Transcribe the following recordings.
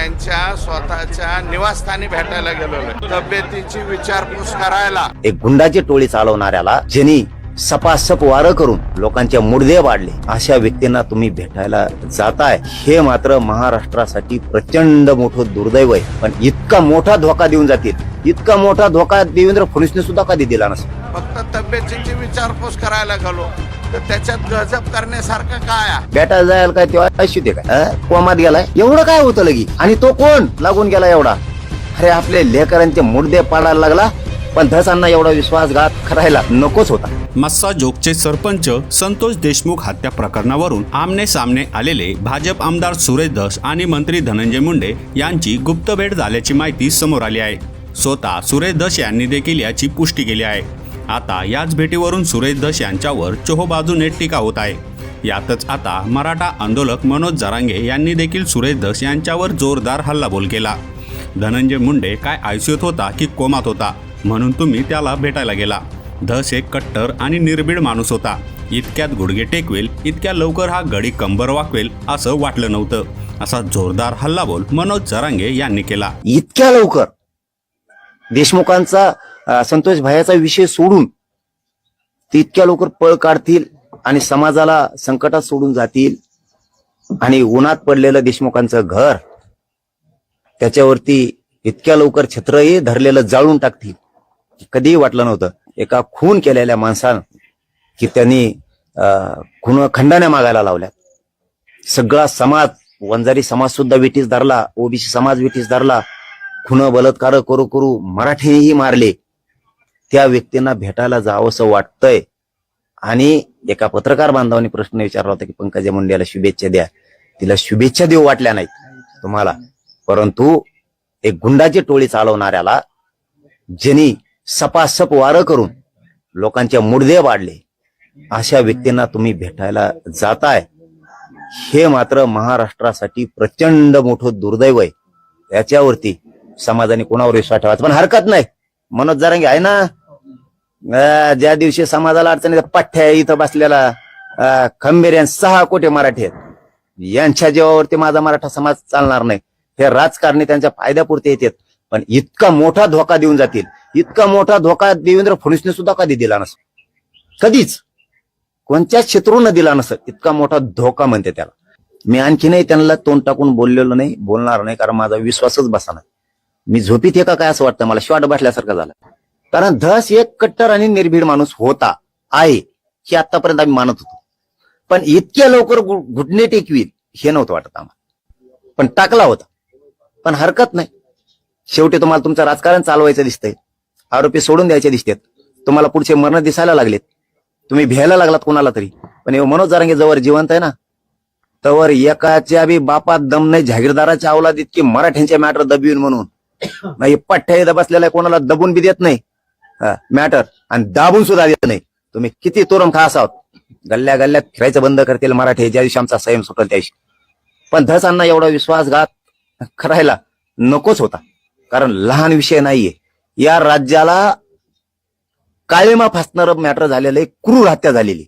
त्यांच्या स्वतःच्या निवासस्थानी भेटायला गेलेलो तब्येतीची विचारपूस करायला. एक गुंडाची टोळी चालवणाऱ्याला ज्यांनी सपासप वारं करून लोकांचे मुडदे वाढले. अशा व्यक्तींना तुम्ही भेटायला जाताय. हे मात्र महाराष्ट्रासाठी प्रचंड मोठं दुर्दैव आहे. पण इतका मोठा धोका देऊन जातील. इतका मोठा धोका देवेंद्र फडणवीसने सुद्धा कधी दिला नसेल. फक्त तब्येतीची विचारपूस करायला गेलो. तर त्याच्यात गजब करण्यासारखं काय भेटायला जायला काय तेव्हा ऐशू ते काय? कोमात गेलाय? एवढं काय होतं लगी? आणि तो कोण? लागून गेला एवढा. अरे आपले लेकरांचे मुडदे पाडायला लागला. पण धसांना एवढा विश्वासघात करायला नकोच होता. मस्सा जोगचे सरपंच संतोष देशमुख हत्या प्रकरणावरून आमने सामने आलेले भाजप आमदार सुरेश धस आणि मंत्री धनंजय मुंडे यांची गुप्त भेट झाल्याची माहिती समोर आली आहे. स्वतः सुरेश धस यांनी देखील याची पुष्टी केली आहे. आता याच भेटीवरून सुरेश धस यांच्यावर चोहोबाजूने टीका होत आहे. यातच आता मराठा आंदोलक मनोज जरांगे यांनी देखील सुरेश धस यांच्यावर जोरदार हल्लाबोल केला. धनंजय मुंडे काय आयसीयूत होता की कोमात होता? म्हणून तुम्ही त्याला भेटायला गेला. धस एक कट्टर आणि निर्भीड माणूस होता. इतक्यात गुडघे टेकवेल इतक्या लवकर हा गडी कंबर वाकवेल असं वाटलं नव्हतं. असा जोरदार हल्लाबोल मनोज जरांगे यांनी केला. इतक्या लवकर? देशमुखांचा संतोष भायाचा विषय सोडून ते इतक्या लवकर पळ काढतील आणि समाजाला संकटात सोडून जातील? आणि उन्हात पडलेलं देशमुखांचं घर? त्याच्यावरती इतक्या लवकर छत्रही धरलेलं जाळून टाकतील. कधीही वाटलं नव्हतं. एका खून केलेल्या माणसानं की त्यांनी खून खंडाने मागायला लावल्या सगळा समाज वंजारी समाज सुद्धा विटीस धरला ओबीसी समाज विटीस धरला. खुन बलात्कार करू करू मराठीही मारले. त्या व्यक्तींना भेटायला जावंसं वाटतंय. आणि एका पत्रकार बांधवांनी प्रश्न विचारला होता की पंकजा मुंडेला शुभेच्छा द्या. तिला शुभेच्छा देऊ वाटल्या नाहीत तुम्हाला. परंतु एक गुंडाची टोळी चालवणाऱ्याला ज्यांनी सपासप वारं करून लोकांचे मुडदे वाढले. अशा व्यक्तींना तुम्ही भेटायला जाताय. हे मात्र महाराष्ट्रासाठी प्रचंड मोठं दुर्दैव आहे. याच्यावरती समाजाने कोणावर विश्वास ठेवायचा? पण हरकत नाही. मनोज जरांगे आहे ना? ज्या दिवशी समाजाला अडचणी पठ्ठ्या इथं बसलेला खंबीर सहा कोटी मराठी आहेत. यांच्या जीवावरती माझा मराठा समाज चालणार नाही. हे राजकारणी त्यांच्या फायद्यापुरते येतात. पण इतका मोठा धोका देऊन जातील. इतका मोठा धोका देवेंद्र फडणवीसने सुद्धा कधी दिला नसेल. कधीच. कोणत्याच शत्रून दिला नसेल. इतका मोठा धोका म्हणते त्याला. मी आणखीनही त्यांना तोंड टाकून बोललेलो नाही बोलणार नाही कारण माझा विश्वासच बसा नाही. मी झोपीत आहे का काय असं वाटतं? मला शॉट बसल्यासारखं झालं. कारण धस एक कट्टर आणि निर्भीड माणूस होता आहे हे आतापर्यंत आम्ही मानत होतो. पण इतक्या लवकर घुटणे टेकवीत हे नव्हतं वाटत आम्हाला. पण टाकला होता. पण हरकत नाही. शेवटी तुम्हाला तुमचं राजकारण चालवायचं दिसतंय. आरोपी सोडून द्यायचे दिसतात. तुम्हाला पुढचे मरण दिसायला लागलेत. तुम्ही भ्यायला लागलात कोणाला तरी. पण मनोज जारांगे जवळ जिवंत आहे ना? तवर एकाच्या बी बापात दम नाही जागीरदाराच्या अवलाद इतकी मराठ्यांच्या मॅटर दबवीन म्हणून. नाही पठ्ठ्या इथं बसलेला कोणाला दबून बी देत नाही. मॅटर आणि दाबून सुद्धा देत नाही. तुम्ही किती तोरण खा असावत गल्ल्या गल्ल्यात फिरायचं बंद करतील मराठी. ज्या दिवशी आमचा संयम सुटेल त्या दिवशी पण धसांना एवढा विश्वासघात करायला नकोच होता. कारण लहान विषय नाहीये. या राज्याला काळेमा फासणार मॅटर झालेलं आहे. क्रूर हत्या झालेली.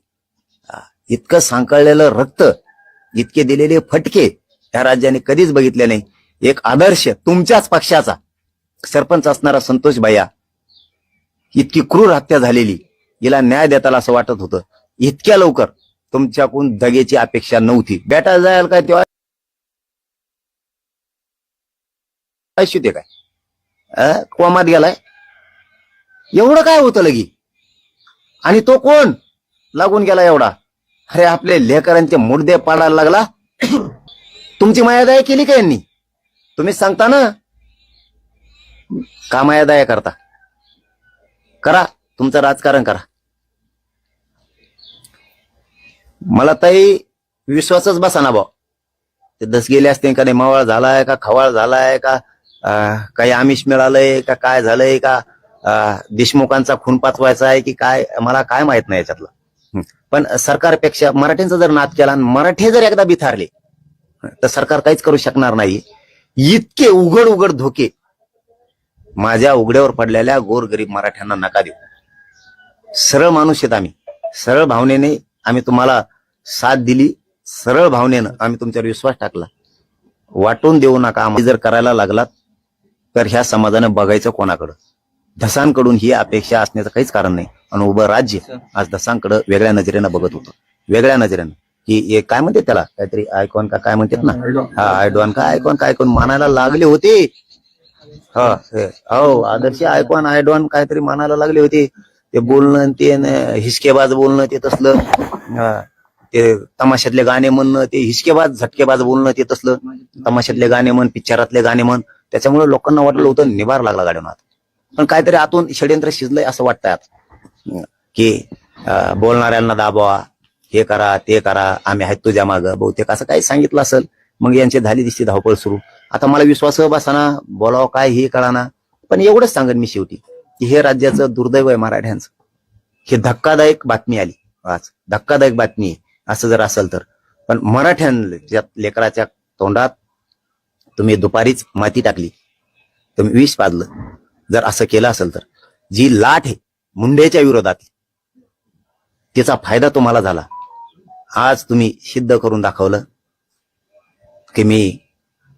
इतकं सांकळलेलं रक्त इतके दिलेले फटके या राज्याने कधीच बघितले नाही. एक आदर्श तुमच्याच पक्षाचा सरपंच असणारा संतोष भैया इतकी क्रूर हत्या झालेली. हिला न्याय देताला असं वाटत होतं. इतक्या लवकर तुमच्याकडून दगेची अपेक्षा नव्हती. बेटा जायला काय तेव्हा काय काय? कोमात गेलाय? एवढं काय होतं लगी? आणि तो कोण? लागून गेला एवढा. अरे आपले लेकरांचे मुडदे पाडायला लागला. तुमची मायादया केली का यांनी? तुम्हीच सांगता ना? का मायादया करता? करा तुमचं राजकारण करा. मला ताई विश्वासच बसा ना भाऊ. ते दस गेले असते का नाही मवाळ झालाय का खवाळ झालाय का काही आमिष मिळालंय का काय झालंय का? देशमुखांचा खून पाचवायचा आहे की काय? मला काय माहीत नाही याच्यातलं. पण सरकारपेक्षा मराठ्यांचा जर नाद केला आणि मराठी जर एकदा बिथारले तर सरकार काहीच करू शकणार नाही. इतके उघड उघड धोके माझ्या उघड्यावर पडलेल्या गोरगरीब मराठ्यांना नका देऊ. सरळ माणूस आहेत आम्ही. सरळ भावनेने आम्ही तुम्हाला साथ दिली. सरळ भावनेनं आम्ही तुमच्यावर विश्वास टाकला. वाटून देऊ नका आम्हाला. जर करायला लागलात तर ह्या समाजानं बघायचं कोणाकडं? धसांकडून ही अपेक्षा असण्याचं काहीच कारण नाही. आणि उभं राज्य आज धसांकडं वेगळ्या नजरेनं बघत होतं. वेगळ्या नजरेनं. की काय म्हणते त्याला? काहीतरी आयकॉन का काय म्हणतात ना? हा आयडॉन का आयकॉन काय आयकॉन मानायला लागले होते. हा हो आदर्श आयकॉन आयडॉन काहीतरी मानायला लागले होते. ते बोलणं आणि ते न, हिसकेबाज बोलणं ते तसलं. हा, ते तमाशातले गाणे म्हणणं ते हिसकेबाज झटकेबाज बोलणं ते तसलं. तमाशातले गाणे म्हण पिक्चरातले गाणे म्हण. त्याच्यामुळे लोकांना वाटलं होतं निभार लागला गाड्यात पण काहीतरी आतून षडयंत्र शिजलंय असं वाटतात की बोलणाऱ्यांना दाबवा हे करा ते करा आम्ही आहेत तुझ्या मागं. बहुतेक असं काही सांगितलं असेल मग यांची झाली दिसती धावपळ सुरू. आता मला विश्वास बसाना बोलावं काय हे कळाना. पण एवढंच सांगेन मी शेवटी की हे राज्याचं दुर्दैव आहे मराठ्यांचं. हे धक्कादायक बातमी आली आज. धक्कादायक बातमी असं जर असेल तर. पण मराठ्यांच्या लेकराच्या तोंडात तुम्ही दुपारीच माती टाकली. तुम्ही विष पाजलं. जर असं केलं असेल तर. जी लाट आहे मुंडेच्या विरोधात तिचा फायदा तुम्हाला झाला. आज तुम्ही सिद्ध करून दाखवलं की मी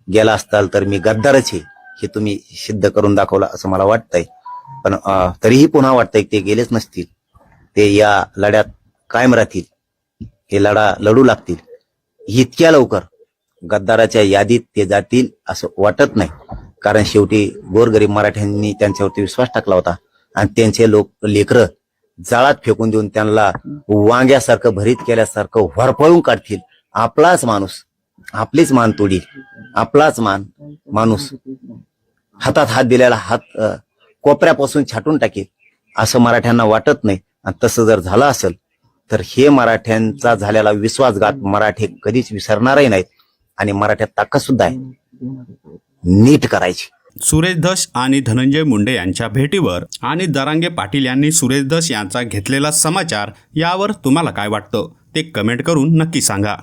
गेला असताल तर मी गद्दारच आहे हे तुम्ही सिद्ध करून दाखवलं असं मला वाटतंय. पण तरीही पुन्हा वाटतंय ते गेलेच नसतील. ते या लढ्यात कायम राहतील. हे लढा लढू लागतील. इतक्या लवकर गद्दाराच्या यादीत ते जातील असं वाटत नाही. कारण शेवटी गोरगरीब मराठ्यांनी त्यांच्यावरती विश्वास टाकला होता. आणि त्यांचे लोक लेकरं जाळात फेकून देऊन त्यांना वांग्यासारखं भरीत केल्यासारखं व्हरपळून काढतील. आपलाच माणूस आपलीच मान तोडील. आपलाच मान माणूस हातात हात दिलेला हात कोपऱ्यापासून छाटून टाकेल असं मराठ्यांना वाटत नाही. आणि तसं जर झालं असेल तर हे मराठ्यांचा झालेला विश्वासघात मराठे कधीच विसरणारही नाहीत. आणि मराठ्यात ताकद सुद्धा आहे. नीट करायची. सुरेश धस आणि धनंजय मुंडे यांच्या भेटीवर आणि दरांगे पाटील यांनी सुरेश धस यांचा घेतलेला समाचार यावर तुम्हाला काय वाटतं? ते कमेंट करून नक्की सांगा.